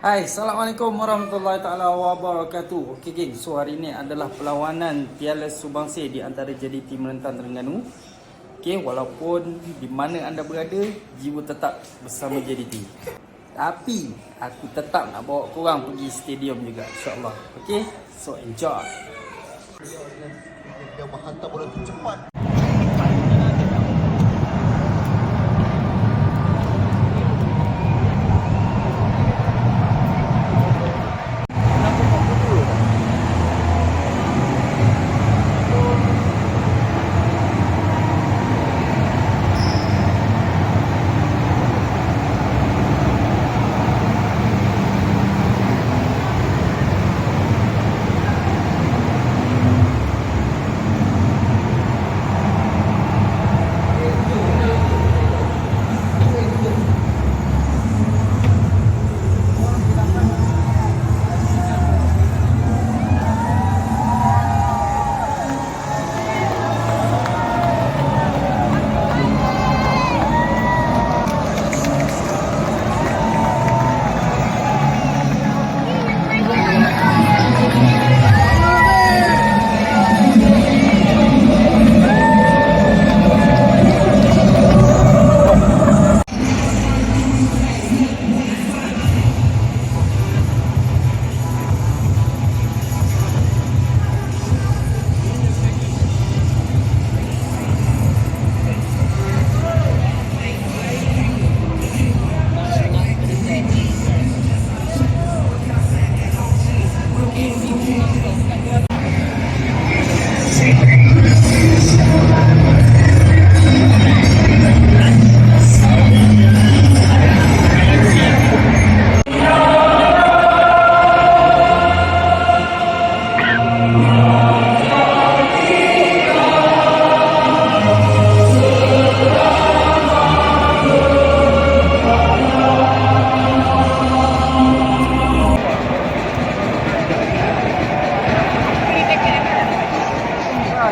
Hai, Assalamualaikum warahmatullahi taala wabarakatuh. Okey geng, so hari ini adalah perlawanan Piala Subangsih di antara JDT Merentan Terengganu. Okey, walaupun di mana anda berada, jiwa tetap bersama JDT. Tapi aku tetap nak bawa korang pergi stadium juga insya-Allah. Okey, so enjoy. Dia menghantar bola cepat.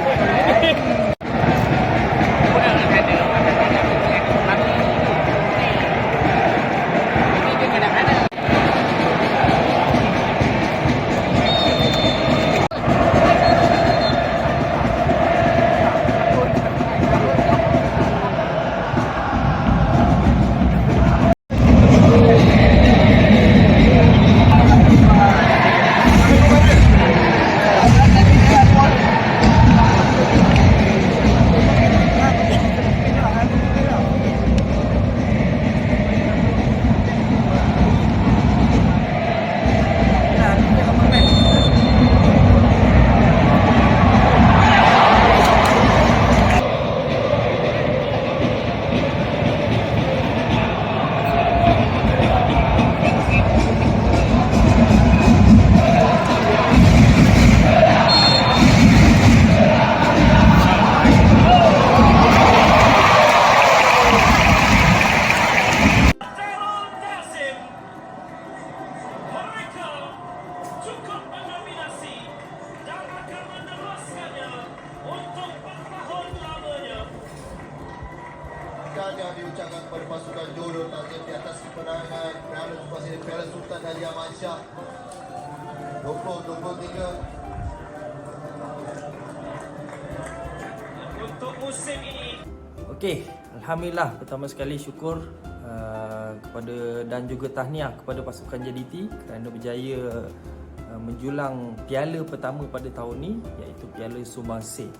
Bye. Dan yang diucapkan kepada pasukan Jodoh Takzim di atas kemenangan Piala Subangsih Piala Sultan Ali Ahmad Shah 20-23 Untuk musim ini Okey, alhamdulillah pertama sekali syukur uh, kepada dan juga tahniah kepada pasukan JDT kerana berjaya uh, menjulang piala pertama pada tahun ni iaitu Piala Sumbangsi.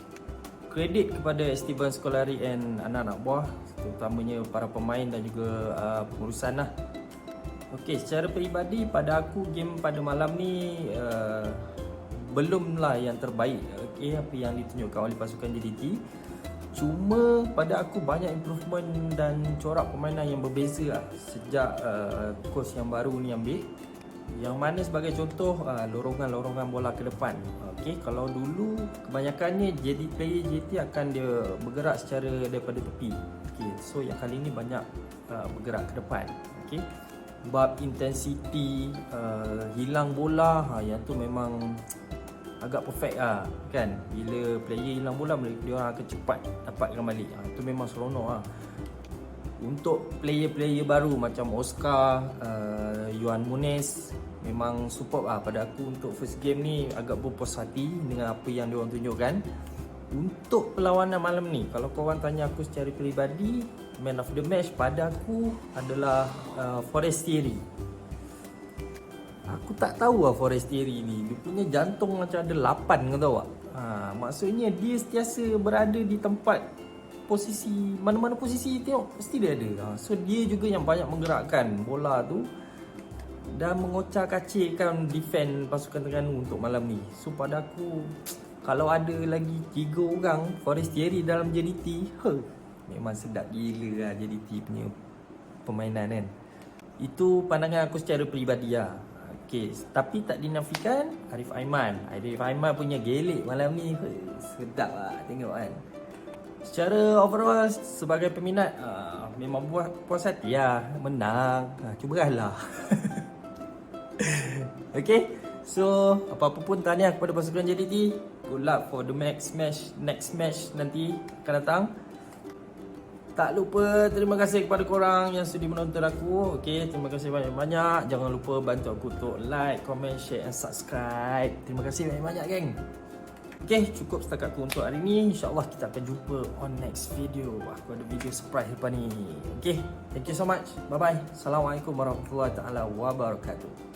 Kredit kepada Esteban Scolari and anak-anak buah terutamanya para pemain dan juga uh, pengurusan lah. Okey, secara peribadi pada aku game pada malam ni uh, belumlah yang terbaik okey apa yang ditunjukkan oleh pasukan JDT. Cuma pada aku banyak improvement dan corak permainan yang berbeza lah sejak uh, coach yang baru ni ambil. Yang mana sebagai contoh uh, lorongan-lorongan bola ke depan. Okey, kalau dulu kebanyakannya jadi player JT akan dia bergerak secara daripada tepi. Okey, so yang kali ni banyak uh, bergerak ke depan. Okey. Bab intensity uh, hilang bola ha, yang tu memang agak perfect lah kan bila player hilang bola mereka dia orang akan cepat dapatkan balik ha, itu memang seronok lah untuk player-player baru macam Oscar uh, Yuan Muniz memang support lah pada aku untuk first game ni. Agak berpuas hati dengan apa yang diorang tunjukkan. Untuk perlawanan malam ni kalau korang tanya aku secara peribadi man of the match pada aku adalah uh, Forestieri Aku tak tahu lah Forestieri ni. Dia punya jantung macam ada 8 kau tahu tak? Ha, Maksudnya dia sentiasa berada di tempat Posisi Mana-mana posisi tengok Mesti dia ada. Ha, So dia juga yang banyak menggerakkan bola tu Dan mengocak kacikkan defend pasukan Terengganu untuk malam ni So pada aku Kalau ada lagi 3 orang Forestieri dalam JDT he, Memang sedap gila lah JDT punya permainan kan Itu pandangan aku secara peribadi lah Okey, tapi tak dinafikan Arif Aiman. Arif Aiman punya gelik malam ni Hei, sedap lah tengok kan. Secara overall sebagai peminat uh, memang puas, puas hati lah menang. Uh, cubalah. Okey. So, apa-apa pun tahniah kepada pasukan JDT. Good luck for the next match, next match nanti akan datang. Tak lupa terima kasih kepada korang yang sudi menonton aku. Okey, terima kasih banyak-banyak. Jangan lupa bantu aku untuk like, comment, share and subscribe. Terima kasih banyak-banyak geng. Okey, cukup setakat tu untuk hari ni. InsyaAllah kita akan jumpa on next video. Aku ada video surprise lepas ni. Okey, thank you so much. Bye-bye. Assalamualaikum warahmatullahi wabarakatuh.